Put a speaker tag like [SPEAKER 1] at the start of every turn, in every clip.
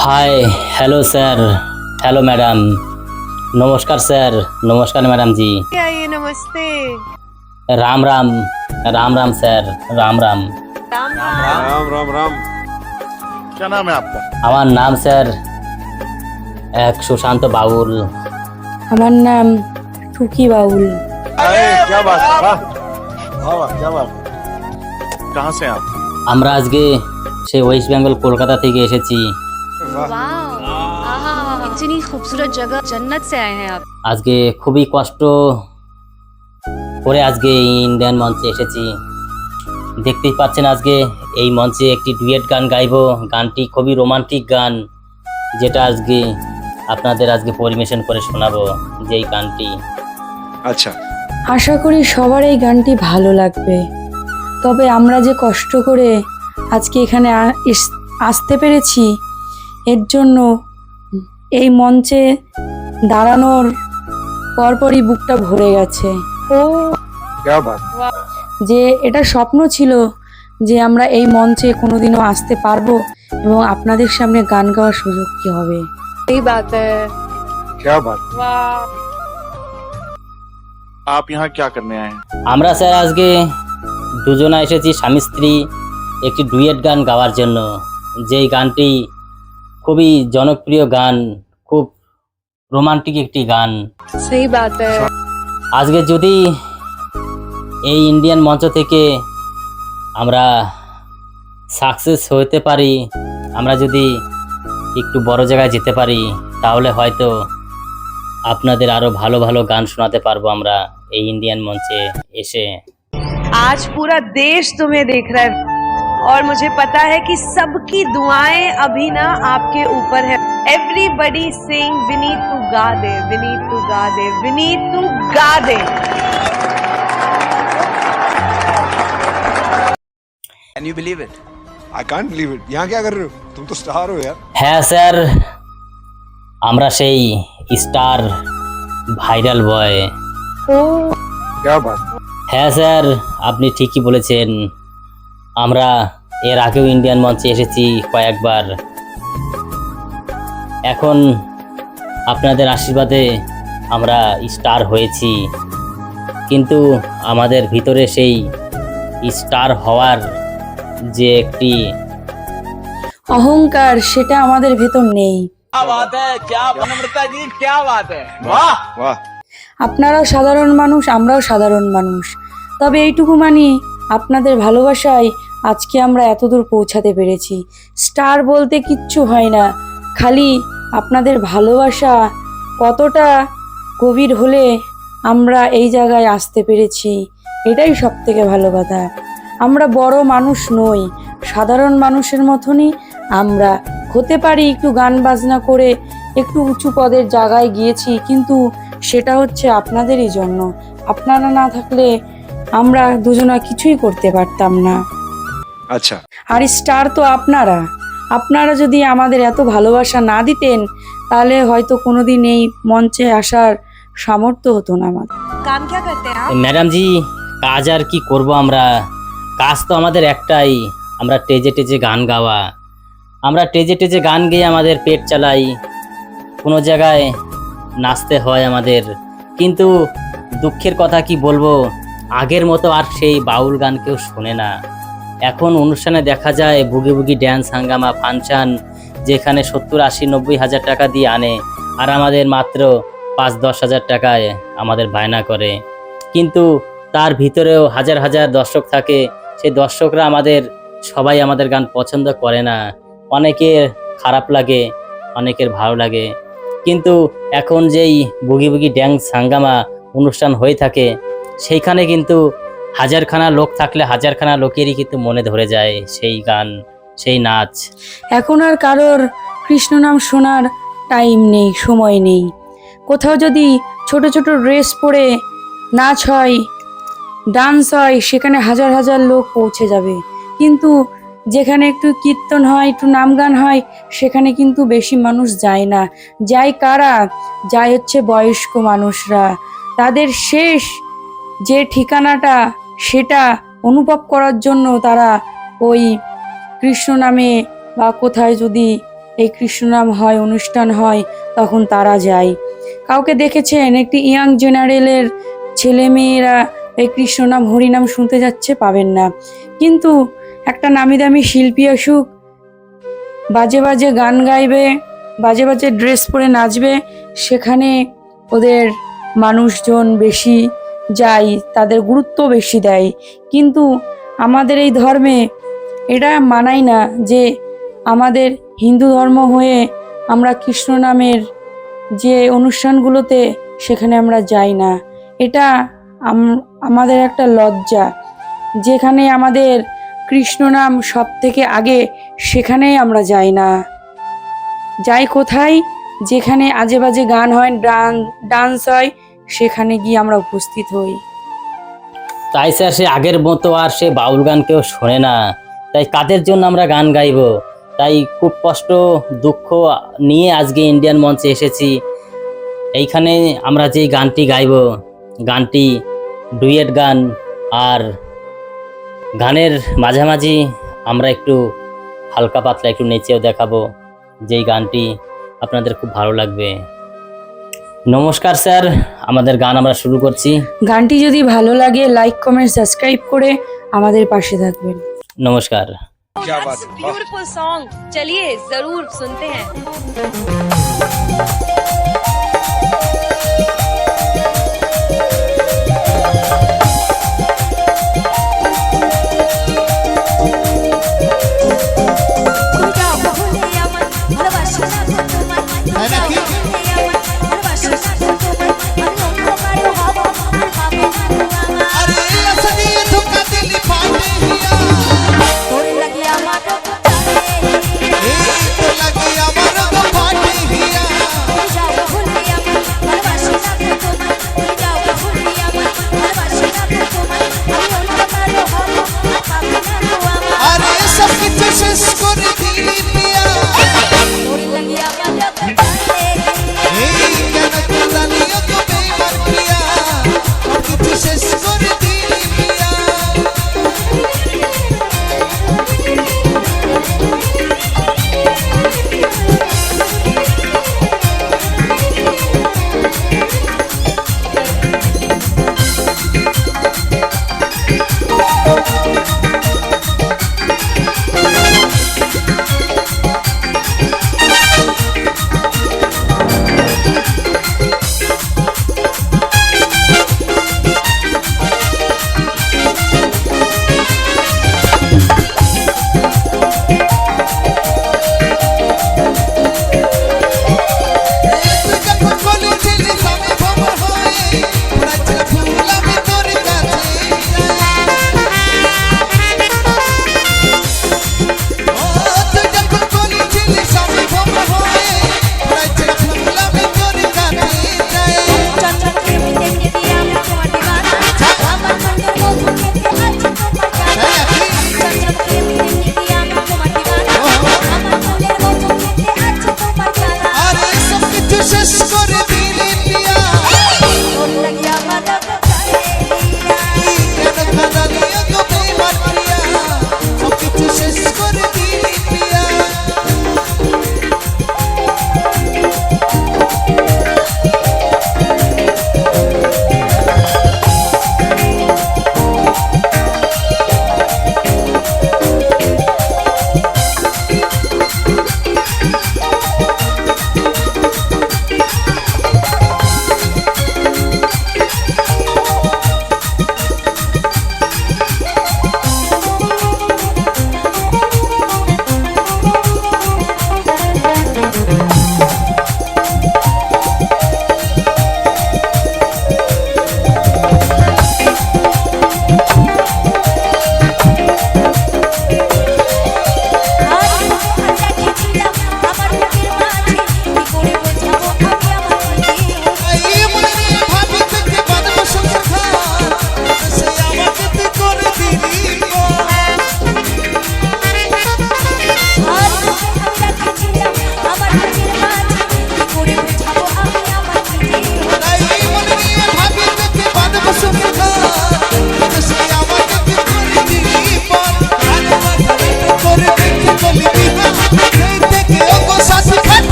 [SPEAKER 1] hi hello sir hello madam নমস্কার sir নমস্কার madam জি
[SPEAKER 2] आइए नमस्ते
[SPEAKER 1] রাম রাম রাম রাম স্যার রাম রাম
[SPEAKER 2] राम राम
[SPEAKER 3] राम राम राम क्या नाम है आपका
[SPEAKER 1] আমার নাম স্যার এক সুশান্ত বাউল
[SPEAKER 4] আমার নাম টুকি বাউল
[SPEAKER 3] अरे क्या बात है वाह वाह वाह, क्या बात है कहाँ से हैं आप
[SPEAKER 1] আমরা আজকে সেই ওয়েস্ট বেঙ্গল কলকাতা থেকে এসেছি
[SPEAKER 3] वाह
[SPEAKER 5] आहा इतनी खूबसूरत जगह जन्नत से आए हैं आप
[SPEAKER 1] আজকে খুবই কষ্ট করে আজকে এই ইন্ডিয়ান মঞ্চে এসেছি দেখতেই পাচ্ছেন আজকে এই মঞ্চে একটি ডুয়েট গান গাইবো গানটি খুবই রোমান্টিক গান যেটা আজকে আপনাদের আজকে পরিবেশন করে শোনাবো যেই গানটি
[SPEAKER 3] अच्छा
[SPEAKER 4] আশা করি সবার এই গানটি ভালো লাগবে তবে আমরা যে কষ্ট করে আজকে এখানে আ- এস- আসতে পেরেছি এর জন্য এই মঞ্চে দাঁড়ানোর পরপরই বুকটা ভরে গেছে।
[SPEAKER 3] ও।
[SPEAKER 4] যে এটা স্বপ্ন ছিল যে আমরা এই মঞ্চে কোনোদিনও আসতে পারব এবং আপনাদের সামনে গান গাওয়ার সুযোগ কি হবে।
[SPEAKER 3] এই বাত। আপ ক্যা করনে আয়ে
[SPEAKER 1] আমরা স্যার আজকে দুজনা এসেছি স্বামী স্ত্রী একটি ডুয়েট গান গাওয়ার জন্য। যেই গানটি খুবই জনপ্রিয় গান খুব রোমান্টিক একটি গান।
[SPEAKER 2] সেই বাত।
[SPEAKER 1] আজকে যদি এই ইন্ডিয়ান মঞ্চ থেকে আমরা সাকসেস হতে পারি আমরা যদি একটু বড় জায়গায় যেতে পারি তাহলে হয়তো আপনাদের আরও ভালো ভালো গান শোনাতে পারব আমরা এই ইন্ডিয়ান মঞ্চে এসে।
[SPEAKER 2] আজ পুরা দেশ তুমি দেখ রা और मुझे पता है कि सबकी दुआएं अभी ना आपके ऊपर है एवरीबडी सिंग विनीत तू गा दे विनीत तू गा दे विनीत तू गा दे
[SPEAKER 6] Can you believe it?
[SPEAKER 3] I can't believe it यहाँ क्या कर रहे हो तुम तो स्टार हो यार
[SPEAKER 1] হ্যাঁ স্যার আমরা সেই স্টার ভাইরাল বয়
[SPEAKER 3] क्या बात
[SPEAKER 1] হ্যাঁ স্যার আপনি ঠিকই বলেছেন আমরা এর আগেও ইন্ডিয়ান মঞ্চে এসেছি কয়েকবার। এখন আপনাদের আশীর্বাদে আমরা স্টার হয়েছি। কিন্তু আমাদের ভিতরে সেই স্টার হওয়ার যে একটি
[SPEAKER 4] অহংকার সেটা আমাদের ভেতর নেই। আপনারাও সাধারণ মানুষ আমরাও সাধারণ মানুষ। তবে এইটুকু মানি আপনাদের ভালোবাসায় আজকে আমরা এতদূর পৌঁছাতে পেরেছি। স্টার বলতে কিচ্ছু হয় না। খালি আপনাদের ভালোবাসা কতটা গভীর হলে আমরা এই জায়গায় আসতে পেরেছি। এটাই সব থেকে ভালো কথা। আমরা বড় মানুষ নই, সাধারণ মানুষের মতনই আমরা। হতে পারি একটু গান বাজনা করে একটু উঁচু পদের জায়গায় গিয়েছি, কিন্তু সেটা হচ্ছে আপনাদেরই জন্য। আপনারা না থাকলে আমরা দুজনা কিছুই করতে পারতাম না।
[SPEAKER 3] আচ্ছা।
[SPEAKER 4] আর স্টার তো আপনারা। আপনারা যদি আমাদের এত ভালোবাসা না দিতেন তাহলে হয়তো কোনোদিন এই মঞ্চে আসার সামর্থ্য হতো না আমাদের।
[SPEAKER 2] কাম করতে
[SPEAKER 1] ম্যাডাম জি কাজ আর কি করব আমরা? কাজ তো আমাদের একটাই আমরা টেজে টেজে গান গাওয়া। আমরা টেজে টেজে গান গেয়ে আমাদের পেট চালাই। কোনো জায়গায় নাচতে হয় আমাদের। কিন্তু দুঃখের কথা কি বলব? আগের মতো আর সেই বাউল গান কেউ শোনে না। এখন অনুষ্ঠানে দেখা যায় বুগি বুগি ড্যান্স হাঙ্গামা ফাংশান যেখানে সত্তর, আশি, নব্বই হাজার টাকা দিয়ে আনে আর আমাদের মাত্র পাঁচ, দশ হাজার টাকায় আমাদের বায়না করে। কিন্তু তার ভিতরেও হাজার হাজার দর্শক থাকে। সেই দর্শকরা আমাদের, সবাই আমাদের গান পছন্দ করে না। অনেকের খারাপ লাগে, অনেকের ভালো লাগে। কিন্তু এখন যেই বুগি বুগি ড্যান্স হাঙ্গামা অনুষ্ঠান হয়ে থাকে সেইখানে কিন্তু হাজারখানা লোক থাকলে হাজারখানা লোকেরই কিন্তু মনে ধরে যায় সেই গান, সেই নাচ।
[SPEAKER 4] এখন আর কারোর কৃষ্ণ নাম শোনার টাইম নেই, সময় নেই। কোথাও যদি ছোট ছোট ড্রেস পরে নাচ হয় ডান্স হয়, সেখানে হাজার হাজার লোক পৌঁছে যাবে। কিন্তু যেখানে একটু কীর্তন হয়, একটু নাম গান হয়, সেখানে কিন্তু বেশি মানুষ যায় না। যায় কারা? যায় হচ্ছে বয়স্ক মানুষরা। তাদের শেষ যে ঠিকানাটা সেটা অনুভব করার জন্য তারা ওই কৃষ্ণ নামে বা কোথায় যদি এই কৃষ্ণনাম হয়, অনুষ্ঠান হয়, তখন তারা যায়। কাউকে দেখেছেন? একটি ইয়াং জেনারেলের ছেলে মেয়েরা এই কৃষ্ণনাম হরিনাম শুনতে যাচ্ছে, পাবেন না। কিন্তু একটা নামি দামি শিল্পী আসুক, বাজে বাজে গান গাইবে, বাজে বাজে ড্রেস পরে নাচবে, সেখানে ওদের মানুষজন বেশি যায় তাদের গুরুত্ব বেশি দেয়। কিন্তু আমাদের এই ধর্মে এটা মানাই না যে আমাদের হিন্দু ধর্ম হয়ে আমরা কৃষ্ণ নামের যে অনুষ্ঠানগুলোতে সেখানে আমরা যাই না। এটা আমাদের একটা লজ্জা, যেখানে আমাদের কৃষ্ণ নাম সব থেকে আগে সেখানেই আমরা যাই না। যাই কোথায়, যেখানে আজে বাজে গান হয়, ডান, ডান্স হয় সেখানে গিয়ে আমরা উপস্থিত হই।
[SPEAKER 1] তাই স্যার, সে আগের মতো আর সে বাউল গান কেউ শোনে না। তাই কাদের জন্য আমরা গান গাইবো? তাই খুব কষ্ট, দুঃখ নিয়ে আজকে ইন্ডিয়ান মঞ্চে এসেছি। এইখানে আমরা যেই গানটি গাইবো, গানটি ডুয়েট গান আর গানের মাঝামাঝি আমরা একটু হালকা পাতলা একটু নেচেও দেখাবো। যেই গানটি আপনাদের খুব ভালো লাগবে। নমস্কার স্যার আমাদের গান আমরা শুরু করছি
[SPEAKER 4] গানটি যদি ভালো লাগে লাইক কমেন্ট সাবস্ক্রাইব করে আমাদের পাশে থাকবেন
[SPEAKER 1] নমস্কার
[SPEAKER 6] क्या बात है वाह।
[SPEAKER 2] ब्यूटीफुल सॉन्ग चलिए जरूर सुनते हैं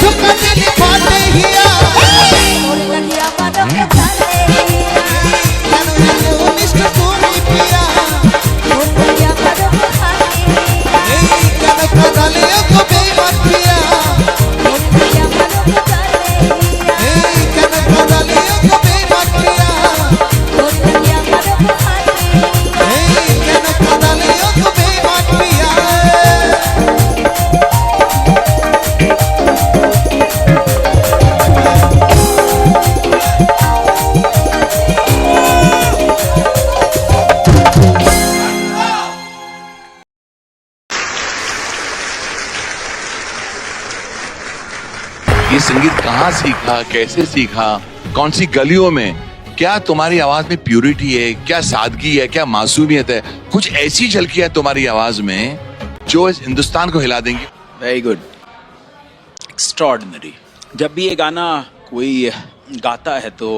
[SPEAKER 7] झुका चली पाते हिया
[SPEAKER 8] ये संगीत कहाँ सीखा, कैसे सीखा, कौन सी गलियों में? क्या तुम्हारी आवाज़ में प्योरिटी है? क्या सादगी है? क्या मासूमियत है? कुछ ऐसी झलकी है तुम्हारी आवाज़ में जो इस हिंदुस्तान को हिला देंगी।
[SPEAKER 6] वेरी गुड एक्स्ट्रॉर्डनरी जब भी ये गाना कोई गाता है तो